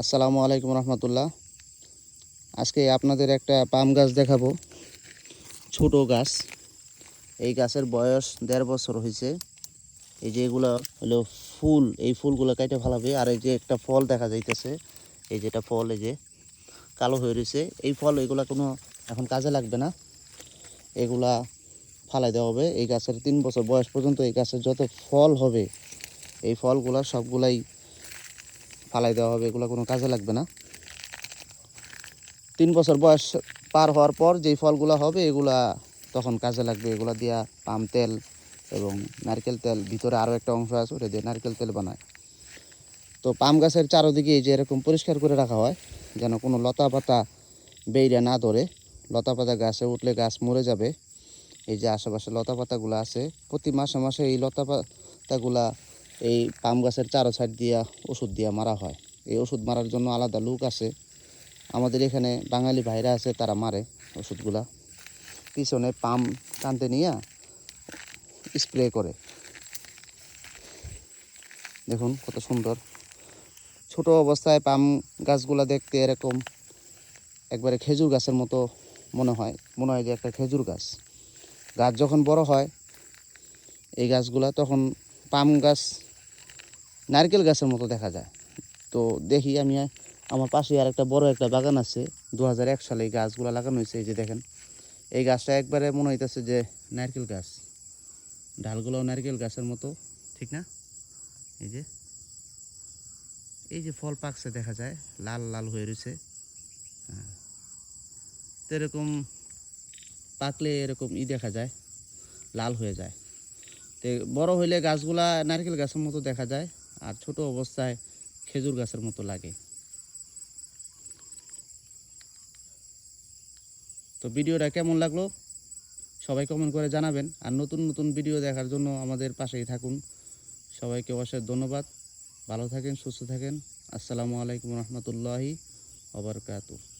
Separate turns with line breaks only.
আসসালামু আলাইকুম রহমতুল্লাহ। আজকে আপনাদের একটা পাম গাছ দেখাবো, ছোট গাছ। এই গাছের বয়স দেড় বছর হয়েছে। এই যে এগুলো হলো ফুল, এই ফুলগুলো কাইটে ভালাবে আর এই যে একটা ফল দেখা যাইতেছে, এই যেটা ফল, এই যে কালো হয়ে রয়েছে। এই ফল, এগুলা কোনো এখন কাজে লাগবে না। এগুলা ফালাই দেওয়া হবে। এই গাছের তিন বছর বয়স পর্যন্ত এই গাছের যত ফল হবে, এই ফলগুলা সবগুলাই ফালাই দেওয়া হবে, এগুলো কোনো কাজে লাগবে না। তিন বছর বয়স পার হওয়ার পর যেই ফলগুলো হবে, এগুলা তখন কাজে লাগবে। এগুলা দিয়া পাম তেল এবং নারকেল তেল, ভিতরে আরও একটা অংশ আছে, ওটা দিয়ে নারকেল তেল বানায়। তো পাম গাছের চারোদিকে এই যে এরকম পরিষ্কার করে রাখা হয়, যেন কোনো লতা পাতা বেইরা না ধরে। লতা পাতা গাছে উঠলে গাছ মরে যাবে। এই যে আশেপাশে লতা পাতাগুলো আছে, প্রতি মাসে মাসে এই লতা পাতাগুলা এই পাম গাছের চারো সাইড দিয়া ওষুধ দিয়া মারা হয়। এই ওষুধ মারার জন্য আলাদা লোক আছে। আমাদের এখানে বাঙালি ভাইরা আছে, তারা মারে ওষুধগুলা। পিছনে পাম টানতে নিয়ে স্প্রে করে। দেখুন কত সুন্দর। ছোট অবস্থায় পাম গাছগুলা দেখতে এরকম। একবারে খেজুর গাছের মতো মনে হয়। মনে হয় যে একটা খেজুর গাছ। গাছ যখন বড় হয়, এই গাছগুলা তখন পাম গাছ নারকেল গাছের মতো দেখা যায়। তো দেখি আমি, আমার পাশে আর একটা বড় একটা বাগান আছে। দু হাজার এক সালে এই গাছগুলো লাগানো হয়েছে, এই যে দেখেন। এই গাছটা একবারে মনে হইতেছে যে নারকেল গাছ। ডালগুলোও নারকেল গাছের মতো, ঠিক না? এই যে। এই যে ফল পাকছে দেখা যায়, লাল লাল হয়ে রয়েছে। হ্যাঁ। তো এরকম পাকলে এরকম ই দেখা যায়, লাল হয়ে যায়। তো বড় হইলে গাছগুলা নারকেল গাছের মতো দেখা যায়। আর ছোট অবস্থায় খেজুর গাছের মতো লাগে। তো ভিডিওটা কেমন লাগল? সবাই কমেন্ট করে জানাবেন। আর নতুন নতুন ভিডিও দেখার জন্য আমাদের পাশেই থাকুন। সবাইকে অবশ্যই ধন্যবাদ। ভালো থাকেন, সুস্থ থাকেন। আসসালামু আলাইকুম রহমতুল্লাহি ওবরকাতুহ।